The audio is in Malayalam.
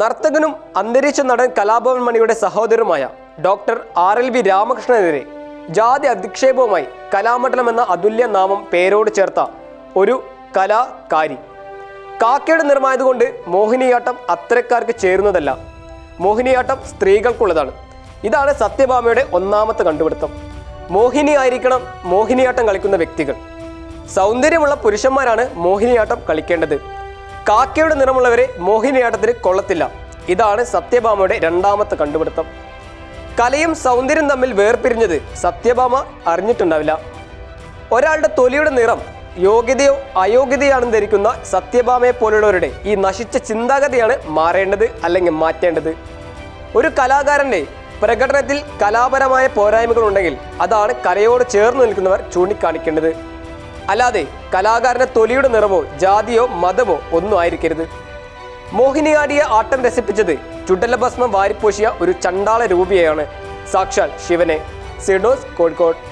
നർത്തകനും അന്തരിച്ച നടൻ കലാഭവൻ മണിയുടെ സഹോദരനുമായ ഡോക്ടർ ആർ എൽ വി രാമകൃഷ്ണനെതിരെ ജാതി അധിക്ഷേപവുമായി കലാമണ്ഡലം എന്ന അതുല്യ നാമം പേരോട് ചേർത്ത ഒരു കലാകാരി. കാക്കയുടെ നിറമായതുകൊണ്ട് മോഹിനിയാട്ടം അത്തരക്കാർക്ക് ചേരുന്നതല്ല. മോഹിനിയാട്ടം സ്ത്രീകൾക്കുള്ളതാണ്. ഇതാണ് സത്യഭാമയുടെ ഒന്നാമത്തെ കണ്ടുപിടുത്തം. മോഹിനി ആയിരിക്കണം മോഹിനിയാട്ടം കളിക്കുന്ന വ്യക്തികൾ. സൗന്ദര്യമുള്ള പുരുഷന്മാരാണ് മോഹിനിയാട്ടം കളിക്കേണ്ടത്. കാക്കയുടെ നിറമുള്ളവരെ മോഹിനിയാട്ടത്തിന് കൊള്ളത്തില്ല. ഇതാണ് സത്യഭാമയുടെ രണ്ടാമത്തെ കണ്ടുപിടുത്തം. കലയും സൗന്ദര്യം തമ്മിൽ വേർപിരിഞ്ഞത് സത്യഭാമ അറിഞ്ഞിട്ടുണ്ടാവില്ല. ഒരാളുടെ തൊലിയുടെ നിറം യോഗ്യതയോ അയോഗ്യതയാണെന്ന് ധരിക്കുന്ന സത്യഭാമയെ പോലുള്ളവരുടെ ഈ നശിച്ച ചിന്താഗതിയാണ് മാറേണ്ടത് അല്ലെങ്കിൽ മാറ്റേണ്ടത്. ഒരു കലാകാരന്റെ പ്രകടനത്തിൽ കലാപരമായ പോരായ്മകൾ ഉണ്ടെങ്കിൽ അതാണ് കലയോട് ചേർന്ന് നിൽക്കുന്നവർ ചൂണ്ടിക്കാണിക്കേണ്ടത്. അല്ലാതെ കലാകാരന്റെ തൊലിയുടെ നിറമോ ജാതിയോ മതമോ ഒന്നും ആയിരിക്കരുത്. മോഹിനിയാടിയെ ആട്ടം രസിപ്പിച്ചത് ചുടലഭസ്മം വാരിപ്പോശിയ ഒരു ചണ്ടാള രൂപിയെയാണ്. സാക്ഷാൽ ശിവനെ. സിഡോസ് കോഴിക്കോട്.